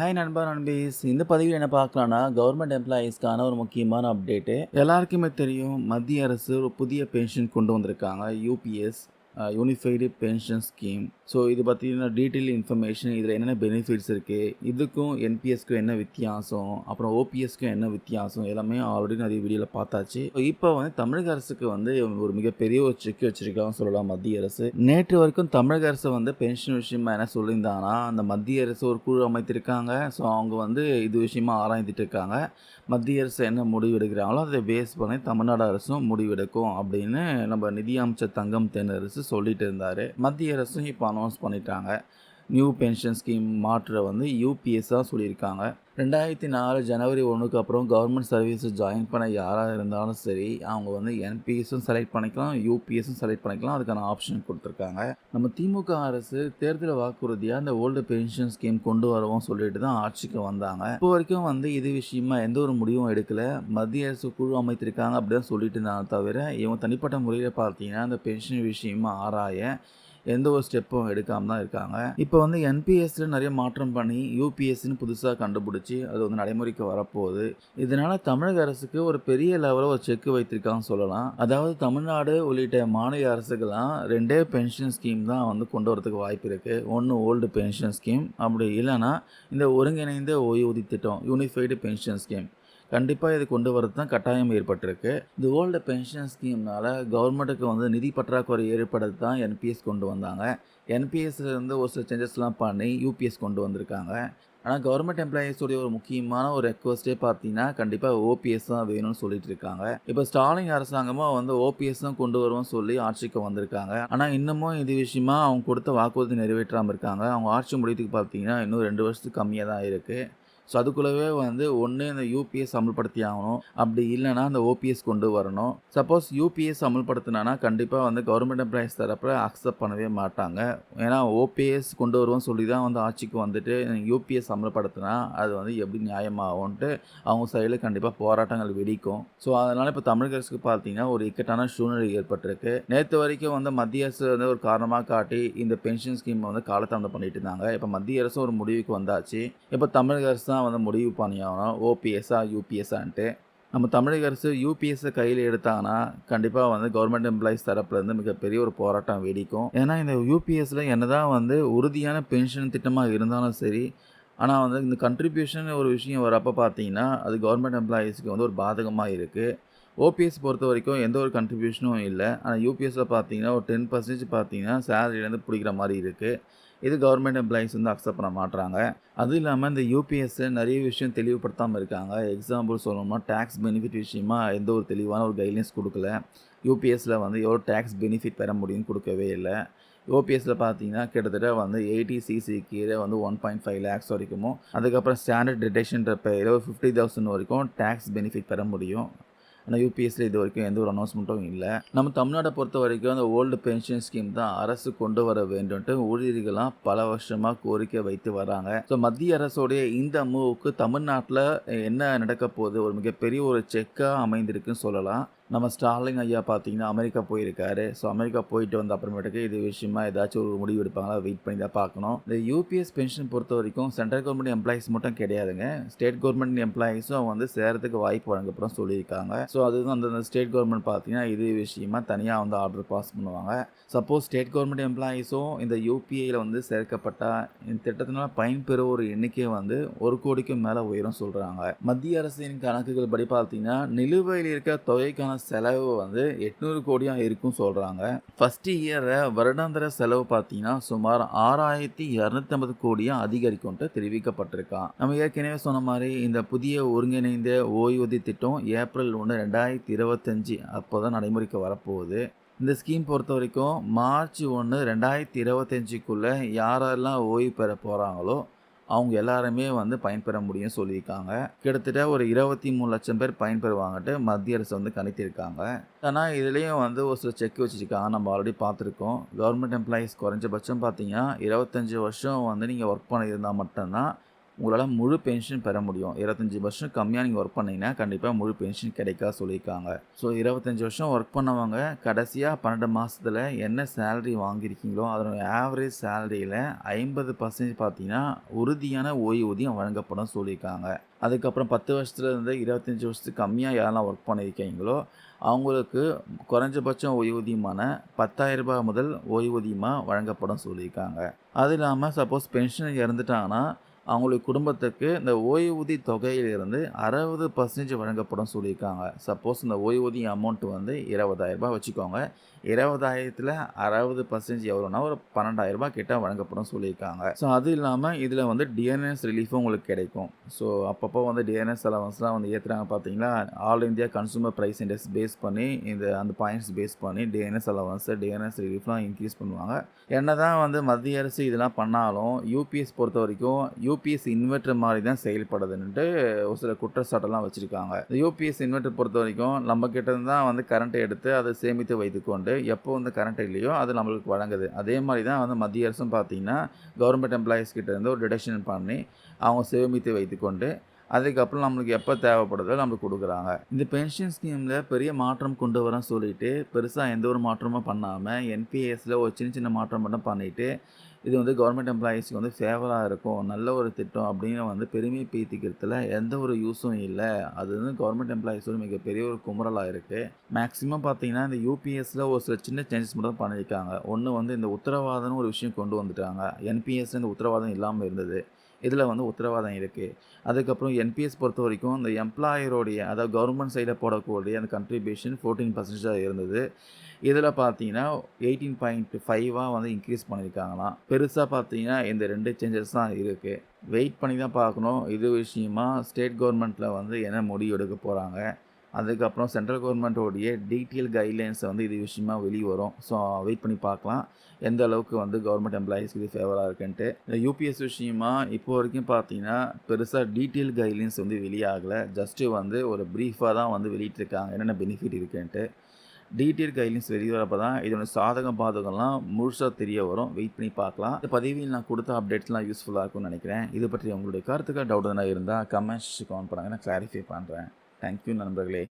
Hi நண்பா நண்பீஸ். இந்த பதிவில் என்ன பார்க்கலாம்னா கவர்மெண்ட் எம்ப்ளாயீஸ்க்கான ஒரு முக்கியமான அப்டேட்டு எல்லாருக்குமே தெரியும் மத்திய அரசு ஒரு புதிய பென்ஷன் கொண்டு வந்திருக்காங்க UPS unified pension scheme so இது பார்த்தீங்கன்னா டீட்டெயில் இன்ஃபர்மேஷன் இதில் என்னென்ன பெனிஃபிட்ஸ் இருக்குது இதுக்கும் என்பிஎஸ்க்கும் என்ன வித்தியாசம் அப்புறம் ஓபிஎஸ்க்கும் என்ன வித்தியாசம் எல்லாமே ஆல்ரெடி நிறைய வீடியோவில் பார்த்தாச்சு. இப்போ வந்து தமிழக அரசுக்கு வந்து ஒரு மிகப்பெரிய ஒரு செக் வச்சிருக்காங்க சொல்லலாம் மத்திய அரசு. நேற்று வரைக்கும் தமிழக அரசு வந்து பென்ஷன் விஷயமா என்ன சொல்லியிருந்தாங்கன்னா அந்த மத்திய அரசு ஒரு குழு அமைத்திருக்காங்க. ஸோ அவங்க வந்து இது விஷயமா ஆராய்ந்துட்டு இருக்காங்க. மத்திய அரசு என்ன முடிவு எடுக்கிறாங்களோ அதை பேஸ் பண்ணி தமிழ்நாடு அரசும் முடிவெடுக்கும் அப்படின்னு நம்ம நிதியமைச்சர் தங்கம் தென்னரசு சொல்லிட்டு இருந்தார். மத்திய அரசும் இப்போ அனௌன்ஸ் பண்ணிட்டாங்க. நியூ பென்ஷன் ஸ்கீம் மாற்ற வந்து யூபிஎஸ்ஸாக சொல்லியிருக்காங்க. ரெண்டாயிரத்தி நாலு ஜனவரி ஒன்றுக்கு அப்புறம் கவர்மெண்ட் சர்வீஸை ஜாயின் பண்ண யாராக இருந்தாலும் சரி அவங்க வந்து என்பிஎஸும் செலக்ட் பண்ணிக்கலாம் யூபிஎஸும் செலக்ட் பண்ணிக்கலாம் அதுக்கான ஆப்ஷன் கொடுத்துருக்காங்க. நம்ம திமுக அரசு தேர்தல் வாக்குறுதியாக இந்த ஓல்டு பென்ஷன் ஸ்கீம் கொண்டு வரவும் சொல்லிட்டு தான் ஆட்சிக்கு வந்தாங்க. இப்போ வரைக்கும் வந்து இது விஷயமா எந்த ஒரு முடிவும் எடுக்கல. மத்திய அரசு குழு அமைத்திருக்காங்க அப்படிதான் சொல்லிட்டு இருந்தாங்க தவிர இவங்க தனிப்பட்ட முறையில் பார்த்தீங்கன்னா இந்த பென்ஷன் விஷயமா ஆராய எந்த ஒரு ஸ்டெப்பும் எடுக்காமல் தான் இருக்காங்க. இப்போ வந்து என்பிஎஸ்ல நிறைய மாற்றம் பண்ணி யூபிஎஸ்சின்னு புதுசாக கண்டுபிடிச்சி அது வந்து நடைமுறைக்கு வரப்போகுது. இதனால் தமிழக அரசுக்கு ஒரு பெரிய லெவலில் ஒரு செக் வைத்திருக்காங்கன்னு சொல்லலாம். அதாவது தமிழ்நாடு உள்ளிட்ட மாநில அரசுக்கெல்லாம் ரெண்டே பென்ஷன் ஸ்கீம் தான் வந்து கொண்டு வரதுக்கு வாய்ப்பு இருக்குது ஒன்று ஓல்டு பென்ஷன் ஸ்கீம் அப்படி இல்லைன்னா இந்த ஒருங்கிணைந்த ஓய்வூதிய திட்டம் யூனிஃபைடு பென்ஷன் ஸ்கீம் கண்டிப்பாக இது கொண்டு வரது தான் கட்டாயம் ஏற்பட்டிருக்கு. இந்த ஓல்டு பென்ஷன் ஸ்கீம்னால கவர்மெண்ட்டுக்கு வந்து நிதி பற்றாக்குறை ஏற்படுறது தான் என்பிஎஸ் கொண்டு வந்தாங்க. என்பிஎஸ்லேருந்து ஒரு சில சேஞ்சஸ்லாம் பண்ணி யூபிஎஸ் கொண்டு வந்திருக்காங்க. ஆனால் கவர்மெண்ட் எம்ப்ளாயீஸுடைய ஒரு முக்கியமான ஒரு ரெக்வஸ்ட்டே பார்த்தீங்கன்னா கண்டிப்பாக ஓபிஎஸ் தான் வேணும்னு சொல்லிட்டு இருக்காங்க. இப்போ ஸ்டாலின் அரசாங்கமாக வந்து ஓபிஎஸ் தான் கொண்டு வருவோம் சொல்லி ஆட்சிக்கு வந்திருக்காங்க. ஆனால் இன்னமும் இது விஷயமா அவங்க கொடுத்த வாக்குறுதி நிறைவேற்றாமல் இருக்காங்க. அவங்க ஆட்சி முடியத்துக்கு பார்த்தீங்கன்னா இன்னும் ரெண்டு வருஷத்துக்கு கம்மியாக தான் இருக்குது ஸோ அதுக்குள்ளவே வந்து ஒன்று இந்த யூபிஎஸ் அமல்படுத்தி ஆகணும். அப்படி இல்லைனா அந்த ஓபிஎஸ் கொண்டு வரணும். சப்போஸ் யூபிஎஸ் அமல்படுத்தினா கண்டிப்பாக வந்து கவர்மெண்ட் எம்ப்ளாயிஸ் தரப்பில் அக்செப்ட் பண்ணவே மாட்டாங்க. ஏன்னா ஓபிஎஸ் கொண்டு வருவோம் சொல்லி தான் வந்து ஆட்சிக்கு வந்துட்டு யூபிஎஸ் அமல்படுத்தினா அது வந்து எப்படி நியாயமாகும்ன்ட்டு அவங்க சைடில் கண்டிப்பாக போராட்டங்கள் வெடிக்கும். ஸோ அதனால் இப்போ தமிழக அரசுக்கு பார்த்தீங்கன்னா ஒரு இக்கட்டான சூழ்நிலை ஏற்பட்டிருக்கு. நேற்று வரைக்கும் வந்து மத்திய அரசு வந்து ஒரு காரணமாக காட்டி இந்த பென்ஷன் ஸ்கீம் வந்து காலத்தாமதம் பண்ணிட்டு இருந்தாங்க. இப்போ மத்திய அரசு ஒரு முடிவுக்கு வந்தாச்சு. இப்போ தமிழக அரசு தான் வந்து முடிவு பண்ணியாகணும். ஓபிஎஸ்ஸா யூபிஎஸ்ஸான்ட்டு நம்ம தமிழக அரசு யூபிஎஸ்ஸை கையில் எடுத்தாங்கன்னா கண்டிப்பாக வந்து கவர்மெண்ட் எம்ப்ளாயிஸ் தரப்புலேருந்து மிகப்பெரிய ஒரு போராட்டம் வெடிக்கும். ஏன்னா இந்த யூபிஎஸ்சில் என்னதான் வந்து உறுதியான பென்ஷன் திட்டமாக இருந்தாலும் சரி ஆனால் வந்து இந்த கண்ட்ரிபியூஷன் ஒரு விஷயம் வரப்போ பார்த்தீங்கன்னா அது கவர்மெண்ட் எம்ப்ளாயீஸ்க்கு வந்து ஒரு பாதகமாக இருக்குது ஓபிஎஸ் பொறுத்த வரைக்கும் எந்த ஒரு கண்ட்ரிபியூஷனும் இல்லை. ஆனால் யூபிஎஸ்சில் பார்த்தீங்கன்னா ஒரு டென் பர்சன்டேஜ் பார்த்தீங்கன்னா சேலரியிலேருந்து பிடிக்கிற மாதிரி இருக்குது இது கவர்மெண்ட் எம்ப்ளாயிஸ் வந்து அக்செப்ட் பண்ண மாட்டுறாங்க அதுவும் இல்லாமல் இந்த யூபிஎஸ்ஸை நிறைய விஷயம் தெளிவுபடுத்தாமல் இருக்காங்க. எக்ஸாம்பிள் சொல்லணும்னா டேக்ஸ் பெனிஃபிட் விஷயமா எந்த ஒரு தெளிவான ஒரு கைட்லைன்ஸ் கொடுக்கல. யூபிஎஸ்சில் வந்து எவ்வளோ டேக்ஸ் பெனிஃபிட் பெற முடியும்னு கொடுக்கவே இல்லை. ஓபிஎஸ்சில் பார்த்தீங்கன்னா கிட்டத்தட்ட வந்து எயிட்டி சிசி கீழே வந்து ஒன் பாயிண்ட் ஃபைவ் லேக்ஸ் வரைக்கும் அதுக்கப்புறம் ஸ்டாண்டர்ட் டிடெக்ஷன்ற பேரில் ஒரு ஃபிஃப்டி தௌசண்ட் வரைக்கும் டேக்ஸ் பெனிஃபிட் பெற முடியும். ஆனால் யூபிஎஸ்சில் இது வரைக்கும் எந்த ஒரு அனௌன்ஸ்மெண்ட்டும் இல்லை. நம்ம தமிழ்நாட்டை பொறுத்த வரைக்கும் அந்த ஓல்டு பென்ஷன் ஸ்கீம் தான் அரசு கொண்டு வர வேண்டும்ட்டு ஊழியர்கள்லாம் பல வருஷமாக கோரிக்கை வைத்து வராங்க. ஸோ மத்திய அரசோடைய இந்த மூவுக்கு தமிழ்நாட்டில் என்ன நடக்க போகுது? ஒரு மிகப்பெரிய ஒரு செக்காக அமைந்திருக்குன்னு சொல்லலாம். நம்ம ஸ்டாலின் ஐயா பார்த்தீங்கன்னா அமெரிக்கா போயிருக்காரு. ஸோ அமெரிக்கா போயிட்டு வந்த அப்புறமேட்டுக்கு இது விஷயமா ஏதாச்சும் ஒரு முடிவு எடுப்பாங்களா? வெயிட் பண்ணி தான் பார்க்கணும். இந்த யூபிஎஸ் பென்ஷன் பொறுத்த வரைக்கும் சென்ட்ரல் கவர்மெண்ட் எம்ப்ளாயிஸ் மட்டும் கிடையாதுங்க. ஸ்டேட் கவர்மெண்ட் எம்ப்ளாயிஸும் வந்து சேரத்துக்கு வாய்ப்பு வழங்கப்படும் சொல்லியிருக்காங்க. ஸோ அதுதான் அந்த ஸ்டேட் கவர்மெண்ட் பார்த்தீங்கன்னா இது விஷயமா தனியாக வந்து ஆர்டர் பாஸ் பண்ணுவாங்க. சப்போஸ் ஸ்டேட் கவர்மெண்ட் எம்ப்ளாயிஸும் இந்த யூபிஐயில் வந்து சேர்க்கப்பட்ட இந்த திட்டத்தினால பயன்பெற ஒரு எண்ணிக்கை வந்து ஒரு கோடிக்கும் மேலே உயரும் சொல்கிறாங்க மத்திய அரசின் கணக்குகள் படி பார்த்தீங்கன்னா நிலுவையில் இருக்க தொகைக்கான செலவு வந்து எட்நூறு கோடியாக இருக்கும் சொல்கிறாங்க ஃபஸ்ட் இயரை வருடாந்திர செலவு பார்த்தீங்கன்னா சுமார் ஆறாயிரத்தி இரநூத்தி ஐம்பது கோடியாக அதிகரிக்கும்ட்டு தெரிவிக்கப்பட்டிருக்கான் நம்ம ஏற்கனவே சொன்ன மாதிரி இந்த புதிய ஒருங்கிணைந்த ஓய்வூதிய திட்டம் ஏப்ரல் ஒன்று ரெண்டாயிரத்தி இருபத்தஞ்சி அப்போ தான் நடைமுறைக்கு வரப்போகுது. இந்த ஸ்கீம் பொறுத்த வரைக்கும் மார்ச் ஒன்று ரெண்டாயிரத்தி இருபத்தஞ்சிக்குள்ளே யாரெல்லாம் ஓய்வு பெற போகிறாங்களோ அவங்க எல்லாருமே வந்து பயன்பெற முடியும் சொல்லியிருக்காங்க. கிட்டத்தட்ட ஒரு இருபத்தி மூணு லட்சம் பேர் பயன்பெறுவாங்கட்டு மத்திய அரசு வந்து கணித்திருக்காங்க. ஆனால் இதுலேயும் வந்து ஒரு சில செக் வச்சுருக்காங்க நம்ம ஆல்ரெடி பார்த்துருக்கோம். கவர்மெண்ட் எம்ப்ளாயீஸ் குறைஞ்சபட்சம் பார்த்தீங்கன்னா இருபத்தஞ்சி வருஷம் வந்து நீங்கள் ஒர்க் பண்ணியிருந்தால் மட்டும்தான் உங்களால் முழு பென்ஷன் பெற முடியும். இருபத்தஞ்சி வருஷம் கம்மியாக நீங்கள் ஒர்க் பண்ணீங்கன்னா கண்டிப்பாக முழு பென்ஷன் கிடைக்கா சொல்லியிருக்காங்க. ஸோ இருபத்தஞ்சி வருஷம் ஒர்க் பண்ணவங்க கடைசியாக பன்னெண்டு மாதத்தில் என்ன சேலரி வாங்கியிருக்கீங்களோ அதனுடைய ஆவரேஜ் சேலரியில் ஐம்பது பர்சன்டேஜ் பார்த்தீங்கன்னா உறுதியான ஓய்வூதியம் வழங்கப்படும் சொல்லியிருக்காங்க. அதுக்கப்புறம் பத்து வருஷத்துலேருந்து இருபத்தஞ்சி வருஷத்துக்கு கம்மியாக யாரெல்லாம் ஒர்க் பண்ணியிருக்கீங்களோ அவங்களுக்கு குறைஞ்சபட்சம் ஓய்வூதியமான பத்தாயிரரூபா ரூபாய் முதல் ஓய்வூதியமாக வழங்கப்படும் சொல்லியிருக்காங்க. அது இல்லாமல் சப்போஸ் பென்ஷன் இறந்துட்டாங்கன்னா அவங்களுடைய குடும்பத்துக்கு இந்த ஓய்வூதிய தொகையிலிருந்து அறுபது பர்சன்டேஜ் வழங்கப்படும் சொல்லியிருக்காங்க. சப்போஸ் இந்த ஓய்வூதிய அமௌண்ட் வந்து இருபதாயிரரூபா வச்சுக்கோங்க. இருபதாயிரத்தில் அறுபது பர்சன்டேஜ் எவ்வளோனா ஒரு பன்னெண்டாயிரரூபா கிட்ட வழங்கப்படும் சொல்லியிருக்காங்க. ஸோ அது இல்லாமல் இதில் வந்து டிஎன்எஸ் ரிலீஃபும் உங்களுக்கு கிடைக்கும். ஸோ அப்பப்போ வந்து டிஎன்எஸ் அலவன்ஸ்லாம் வந்து ஏற்றுறாங்க பார்த்தீங்களா all India consumer price index base பண்ணி இந்த அந்த பாயிண்ட்ஸ் பேஸ் பண்ணி டிஎன்எஸ் அலவன்ஸு டிஎன்எஸ் ரிலீஃப்லாம் இன்க்ரீஸ் பண்ணுவாங்க. என்ன தான் வந்து மத்திய அரசு இதெல்லாம் பண்ணாலும் யூபிஎஸ் பொறுத்த வரைக்கும் யூபிஎஸ் இன்வெர்டர் மாதிரி தான் செயல்படுதுன்ட்டு ஒரு சில குற்றச்சாட்டெல்லாம் வச்சுருக்காங்க. இந்த யூபிஎஸ் இன்வெர்டர் பொறுத்த வரைக்கும் நம்ம கிட்ட தான் வந்து கரண்ட்டை எடுத்து அதை சேமித்து வைத்துக்கொண்டு எப்போ வந்து கரண்ட் இல்லையோ அது நம்மளுக்கு வழங்குது. அதே மாதிரி தான் வந்து மத்திய அரசும் பார்த்தீங்கன்னா கவர்மெண்ட் எம்ப்ளாயீஸ் கிட்டேருந்து ஒரு டிடக்ஷன் பண்ணி அவங்க சேமித்து வைத்துக்கொண்டு அதுக்கப்புறம் நம்மளுக்கு எப்போ தேவைப்படுதோ நம்மளுக்கு கொடுக்குறாங்க. இந்த பென்ஷன் ஸ்கீமில் பெரிய மாற்றம் கொண்டு வரேன் சொல்லிட்டு பெருசாக எந்த ஒரு மாற்றமும் பண்ணாமல் என்பிஎஸில் ஒரு சின்ன சின்ன மாற்றம் மட்டும் பண்ணிவிட்டு இது வந்து கவர்மெண்ட் எம்ப்ளாயீஸ்க்கு வந்து ஃபேவராக இருக்கும் நல்ல ஒரு திட்டம் அப்படின்னு வந்து பெருமை பீத்திக்கிறதுல எந்த ஒரு யூஸும் இல்லை. அது வந்து கவர்மெண்ட் எம்ப்ளாயீஸோட மிகப்பெரிய ஒரு குமுறலாக இருக்குது மேக்ஸிமம் பார்த்தீங்கன்னா இந்த யூபிஎஸ்சில் ஒரு சில சின்ன சேஞ்சஸ் மட்டும் பண்ணியிருக்காங்க. ஒன்று வந்து இந்த உத்தரவாதம்னு ஒரு விஷயம் கொண்டு வந்துட்டாங்க. என்பிஎஸ்ல இந்த உத்தரவாதம் இல்லாமல் இருந்தது. இதில் வந்து உத்தரவாதம் இருக்குது அதுக்கப்புறம் என்பிஎஸ் பொறுத்த வரைக்கும் இந்த எம்ப்ளாயரோடைய அதாவது கவர்மெண்ட் சைடில் போடக்கூடிய அந்த கண்ட்ரிபியூஷன் ஃபோர்டீன் பர்சன்டேஜாக இருந்தது. இதில் பார்த்தீங்கன்னா எயிட்டீன் பாயிண்ட் ஃபைவாக வந்து இன்க்ரீஸ் பண்ணியிருக்காங்களாம். பெருசாக பார்த்தீங்கன்னா இந்த ரெண்டு சேஞ்சஸ் தான் இருக்குது வெயிட் பண்ணி தான் பார்க்கணும். இது விஷயமா ஸ்டேட் கவர்மெண்ட்டில் வந்து என்ன முடிவு எடுக்க போகிறாங்க அதுக்கப்புறம் சென்ட்ரல் கவர்மெண்ட்டோடைய டீட்டெயில் கைட்லைன்ஸை வந்து இது விஷயமா வெளியே வரும் ஸோ வெயிட் பண்ணி பார்க்கலாம். எந்த அளவுக்கு வந்து கவர்மெண்ட் எம்ப்ளாயீஸ்க்கு இது ஃபேவராக இருக்குன்ட்டு. இந்த யூபிஎஸ் விஷயமா இப்போ வரைக்கும் பார்த்தீங்கன்னா பெருசாக டீட்டெயில் கைட்லைன்ஸ் வந்து வெளியாகலை. ஜஸ்ட்டு வந்து ஒரு ப்ரீஃபாக தான் வந்து வெளியிட்டிருக்காங்க. என்னென்ன பெனிஃபிட் இருக்குன்ட்டு. டீட்டெயில் கைட்லைன்ஸ் வெளியே வரப்போ தான் இதோட சாதகம் பாதகம்லாம் முழுசாக தெரிய வரும். வெயிட் பண்ணி பார்க்கலாம். இந்த பதிவில் நான் கொடுத்த அப்டேட்ஸ்லாம் யூஸ்ஃபுல்லாக இருக்கும்னு நினைக்கிறேன். இது பற்றி உங்களுடைய கருத்துக்கள் டவுட் எதனா இருந்தால் கமெண்ட்ஸ் கவன் பண்ணாங்க. நான் கிளாரிஃபை பண்ணுறேன் தேங்க்யூ நண்பர்களே